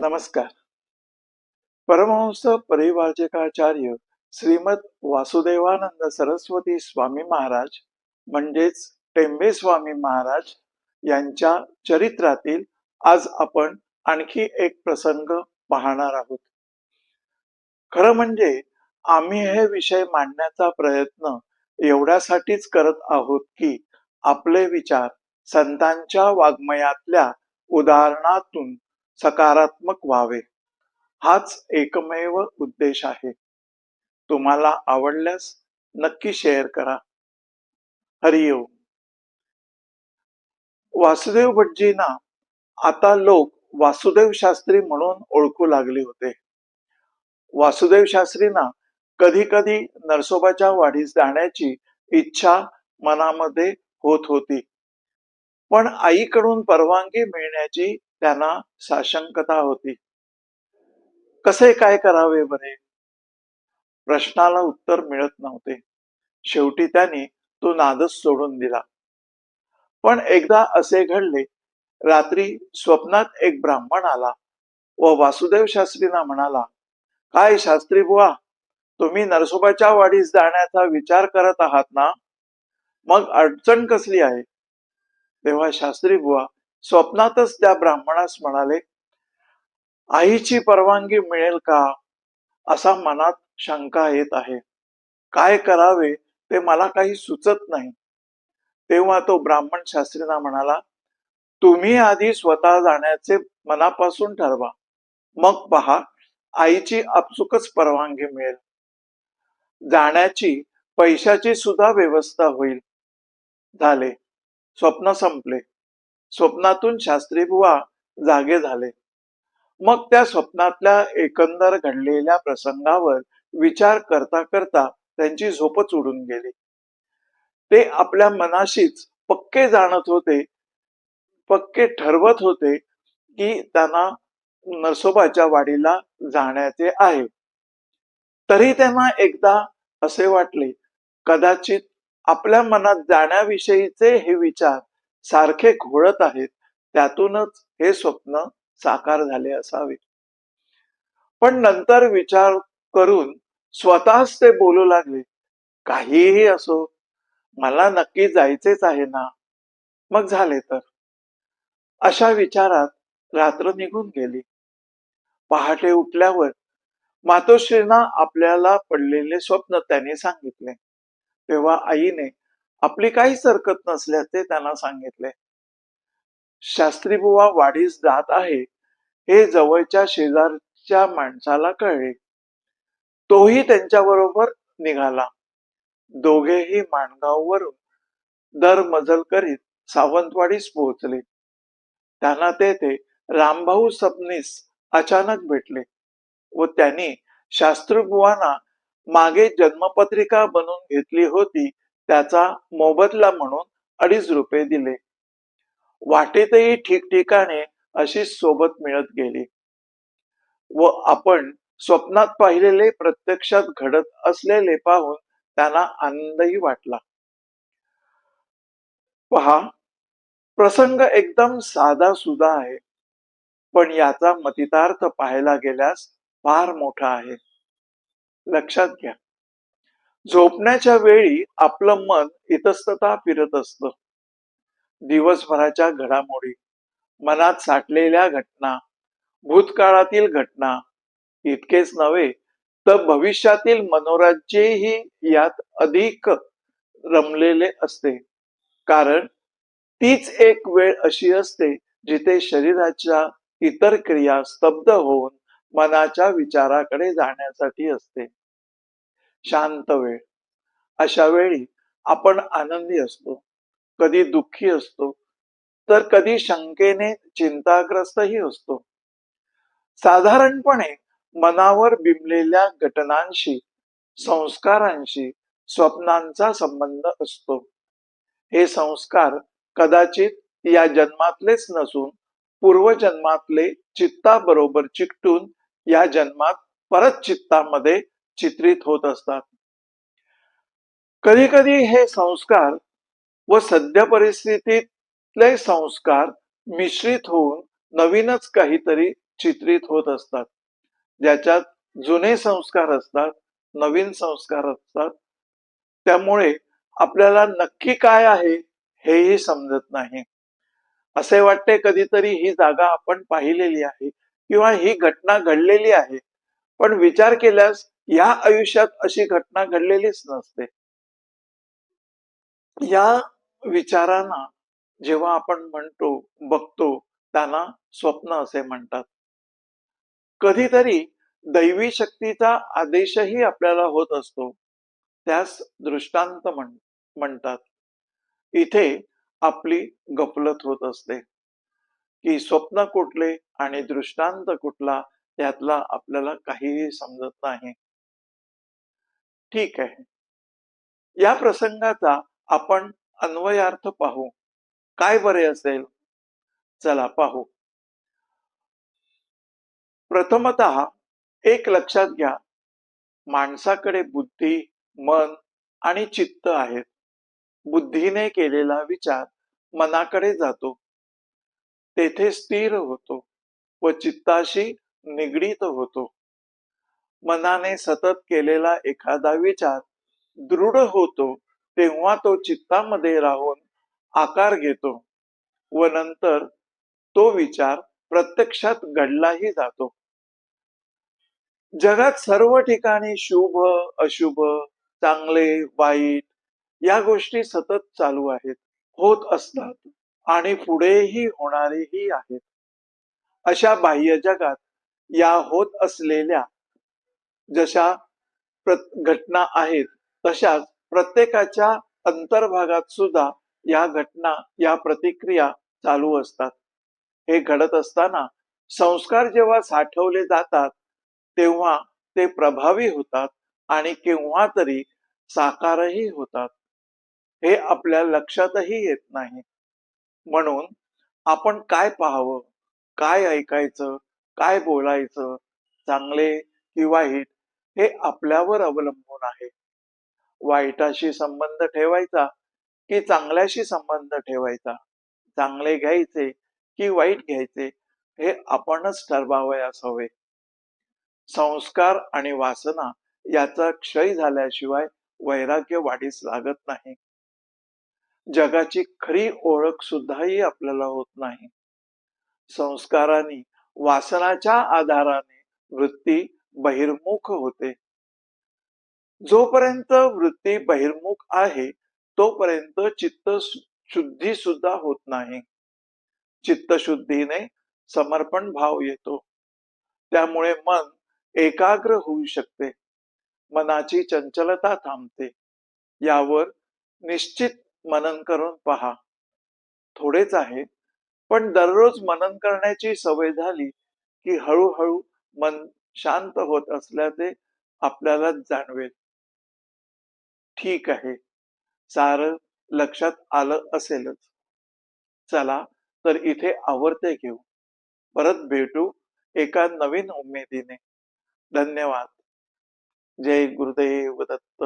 नमस्कार. परमहंस परिवाचकाचार्य श्रीमद वासुदेवानंद सरस्वती स्वामी महाराज म्हणजेच टेंबे स्वामी महाराज यांच्या चरित्रातील आज आपण आणखी एक प्रसंग पाहणार आहोत. खरं म्हणजे आम्ही हे विषय मांडण्याचा प्रयत्न एवढ्यासाठीच करत आहोत की आपले विचार संतांच्या वाङ्मयातल्या उदाहरणातून सकारात्मक व्हावे. हाच एकमेव उद्देश आहे. तुम्हाला आवडल्यास नक्की शेअर करा. हरिओम वासुदेव भटजींना आता लोक वासुदेव शास्त्री म्हणून ओळखू लागले होते. वासुदेव शास्त्रींना कधी कधी नरसोबाच्या वाढीस जाण्याची इच्छा मनामध्ये होत होती. पण आईकडून परवानगी मिळण्याची त्यांना साशंकता होती. कसे काय करावे बरे? प्रश्नाला उत्तर मिळत नव्हते. शेवटी त्यांनी तो नादच सोडून दिला. पण एकदा असे घडले रात्री स्वप्नात एक ब्राह्मण आला व वासुदेव शास्त्रींना म्हणाला काय शास्त्री बुवा तुम्ही नरसोबाच्या वाडीस जाण्याचा विचार करत आहात ना? मग अडचण कसली आहे? तेव्हा शास्त्री बुवा स्वप्नातच त्या ब्राह्मणास म्हणाले आईची परवानगी मिळेल का? असा मनात शंका येत आहे. काय करावे ते मला काही सुचत नाही. तेव्हा तो ब्राह्मण शास्त्रींना म्हणाला तुम्ही आधी स्वतः जाण्याचे मनापासून ठरवा. मग पहा आईची आपसुकच परवानगी मिळेल. जाण्याची पैशाची सुद्धा व्यवस्था होईल. झाले. स्वप्न संपले. स्वप्नातून शास्त्री बुवा जागे झाले. मग त्या स्वप्नातल्या एकंदर घडलेल्या प्रसंगावर विचार करता करता त्यांची झोपच उडून गेली. ते आपल्या मनाशीच पक्के जाणत होते पक्के ठरवत होते की त्यांना नरसोबाच्या वाडीला जाण्याचे आहे. तरी त्यांना एकदा असे वाटले कदाचित आपल्या मनात जाण्याविषयीचे हे विचार सारखे घोळत आहेत त्यातूनच हे स्वप्न साकार झाले असावे. पण नंतर विचार करून स्वतःच ते बोलू लागले काहीही असो मला नक्की जायचेच आहे ना? मग झाले तर? अशा विचारात रात्र निघून गेली. पहाटे उठल्यावर मातोश्रींना आपल्याला पडलेले स्वप्न त्याने सांगितले. तेव्हा आईने आपली काहीच हरकत नसल्याचे त्यांना सांगितले. शास्त्रीबुवा वाढीस जात आहे हे जवळच्या शेजारच्या माणसाला कळले. तोही त्यांच्याबरोबर निघाला. दोघेही माणगाववरून दर मजल करीत सावंतवाडीस पोहोचले. त्यांना तेथे रामभाऊ सबनीस अचानक भेटले व त्यांनी शास्त्रबुवांना मागे जन्मपत्रिका बनवून घेतली होती त्याचा मोबदला म्हणून अडीच रुपये दिले. वाटेतही ठिकठिकाणे अशी सोबत मिळत गेली. व आपण स्वप्नात पाहिलेले प्रत्यक्षात घडत असलेले पाहून त्यांना आनंदही वाटला. पहा प्रसंग एकदम साधा सुधा आहे. पण याचा मतितार्थ पाहायला गेल्यास फार मोठा आहे. लक्षात घ्या. झोपण्याच्या वेळी आपलं मन इतस्तता फिरत असत. दिवसभराच्या घडामोडी मनात साठलेल्या घटना भूतकाळातील घटना इतकेच नव्हे तर भविष्यातील मनोराज्यही यात अधिक रमलेले असते. कारण तीच एक वेळ अशी असते जिथे शरीराच्या इतर क्रिया स्तब्ध होऊन मनाच्या विचाराकडे जाण्यासाठी असते. शांत वेळ. अशा वेळी आपण आनंदी असतो कधी दुःखी असतो तर कधी शंकेने चिंताग्रस्तही असतो. साधारणपणे मनावर बिंबलेल्या घटनांशी संस्कारांशी स्वप्नांचा संबंध असतो. हे संस्कार कदाचित या जन्मातलेच नसून पूर्वजन्मातले चित्ताबरोबर चिकटून या जन्मात परत चित्तामध्ये चित्रित होत असतात. कधी कधी हे संस्कार व सध्या परिस्थितीतले संस्कार मिश्रित होऊन नवीनच काहीतरी चित्रित होत असतात. ज्याच्यात जुने संस्कार असतात नवीन संस्कार असतात. त्यामुळे आपल्याला नक्की काय आहे हेही समजत नाही. असे वाटते कधीतरी ही जागा आपण पाहिलेली आहे किंवा ही घटना घडलेली आहे. पण विचार केल्यास या आयुष्यात अशी घटना घडलेलीच नसते. या विचारांना जेव्हा आपण म्हणतो बघतो त्यांना स्वप्न असे म्हणतात. कधीतरी दैवी शक्तीचा आदेशही आपल्याला होत असतो. त्यास दृष्टांत म्हण म्हणतात. इथे आपली गफलत होत असते. की स्वप्न कुठले आणि दृष्टांत कुठला यातला आपल्याला काहीही समजत नाही. ठीक आहे. या प्रसंगाचा आपण अन्वयार्थ पाहू. काय बरे असेल? चला पाहू. प्रथमत एक लक्षात घ्या. माणसाकडे बुद्धी मन आणि चित्त आहेत. बुद्धीने केलेला विचार मनाकडे जातो. तेथे स्थिर होतो व चित्ताशी निगडीत होतो. मनाने सतत केलेला एखादा विचार दृढ होतो तेव्हा तो चित्तामध्ये राहून आकार घेतो व नंतर तो विचार प्रत्यक्षात घडलाही जातो. जगात सर्व ठिकाणी शुभ अशुभ चांगले वाईट या गोष्टी सतत चालू आहेत होत असतात आणि पुढेही होणारेही आहेत. अशा बाह्य जगात या होत असलेल्या जशा घटना आहेत तशाच प्रत्येकाच्या अंतर्भागात सुद्धा या घटना या प्रतिक्रिया चालू असतात. हे घडत असताना संस्कार जेव्हा साठवले जातात तेव्हा ते प्रभावी होतात आणि केव्हा तरी साकारही होतात. हे आपल्या लक्षातही येत नाही. म्हणून आपण काय पाहावं काय ऐकायचं काय बोलायचं? चांगले कि वाईट हे आपल्यावर अवलंबून आहे. वाईटाशी संबंध ठेवायचा की चांगल्याशी संबंध ठेवायचा? चांगले घ्यायचे की वाईट घ्यायचे? हे आपणच ठरवावयास हवे संस्कार आणि वासना याचा क्षय झाल्याशिवाय वैराग्य वाढीस लागत नाही. जगाची खरी ओळख सुद्धाही आपल्याला होत नाही. संस्कारांनी वासनाच्या आधाराने वृत्ती बहिर्मुख होते. जोपर्यंत वृत्ती बहिर्मुख आहे तोपर्यंत चित्त शुद्धी सुद्धा होत नाही. चित्तशुद्धीने समर्पण भाव येतो. त्यामुळे मन एकाग्र होऊ शकते. मनाची चंचलता थांबते. यावर निश्चित मनन करून पहा. थोडेच आहे पण दररोज मनन करण्याची सवय झाली की हळूहळू मन शांत होत असल्याचे आपल्याला जाणवेल. ठीक आहे. सार लक्षात आलं असेलच. चला तर इथे आवडते घेऊ. परत भेटू एका नवीन उमेदीने. धन्यवाद. जय गुरुदेव दत्त.